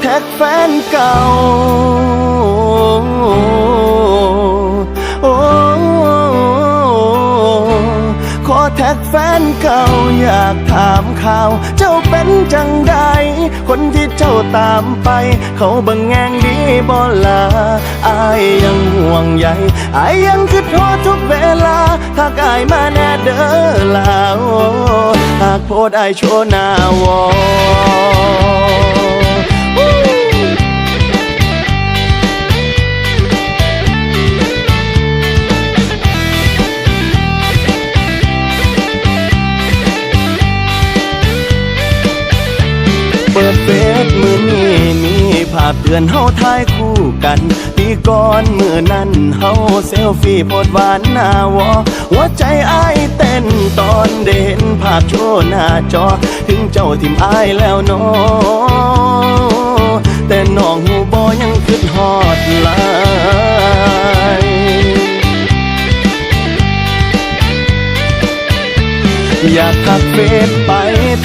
แท็กแฟนเก่า โอ้ขอแท็กแฟนเก่าอยากถามข่าว เจ้าเป็นจังใด คนที่เจ้าตามไป เขาบังแงงดีบ่ลาอายยังห่วงใยอายยังคือโทษทุกเวลา ถ้ากายมาแน่เด้อลาหากโพดอายโชว์หน้าวอ เฟซมือนี้มีภาพเตือนเฮาถ่ายคู่กันปีก่อนมือนั้นเฮาเซลฟี่โพดหวานหน้าวอหัวใจอ้ายเต้นตอนเด่นภาพโชว์หน้าจอ ถึงเจ้าทิมอ้ายแล้วเนาะ อยากทักเฟซไป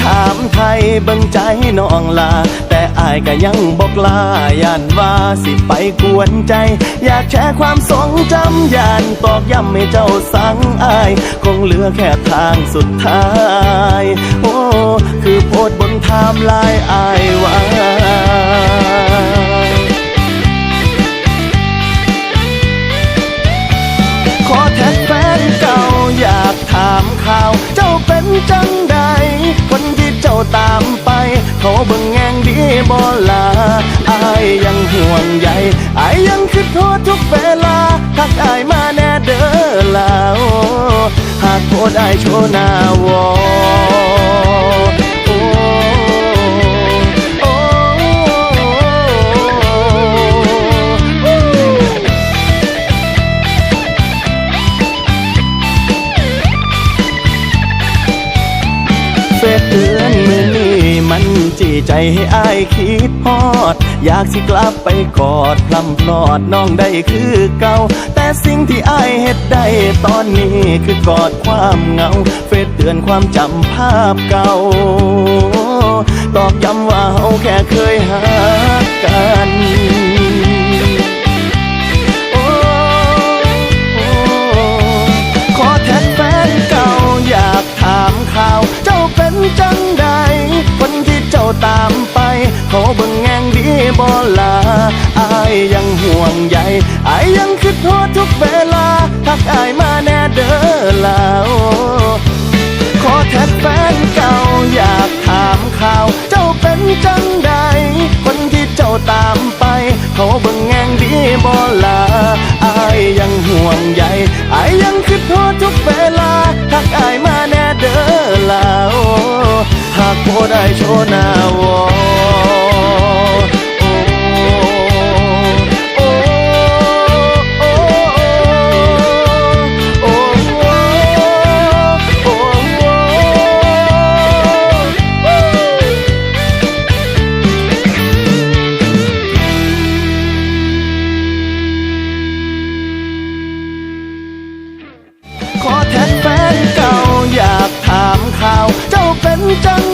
ถามไทยเบิ่งใจน้องลา แต่อายก็ยังบอกลาย่านว่าสิไปกวนใจ อยากแชร์ความทรงจำย่านตอกย้ำให้เจ้าสังอาย คงเหลือแค่ทางสุดท้าย โอ้ คือโพสบนไทม์ไลน์อายไว้ ยยังคิดโทษทุกเวลาทักอายมาแน่เด้อลาวหากโพดอายโชว์หน้าวอ ใจให้อายคิดฮอด อยากสิกลับไปกอดพลำพลอดน้องได้คือเก่า แต่สิ่งที่อายเฮ็ดได้ตอนนี้คือกอดความเหงา เฟซเตือนความจำภาพเก่า ตอกย้ำว่าเฮาแค่เคยหากัน ห่อายยังคิดโทษทุกเวลาทักอายมาแน่เด้อลาวขอแท็กแฟนเก่าอยากถามข่าว เจ้าเป็นจังใด คนที่เจ้าตามไป เขาเบิ่งแงงดีบ่ลาอายยังห่วงใยอายยังคิดโทษทุกเวลาทักอายมาแน่เด้อลาวหากโพได้โชว์หน้าวอโอ จ้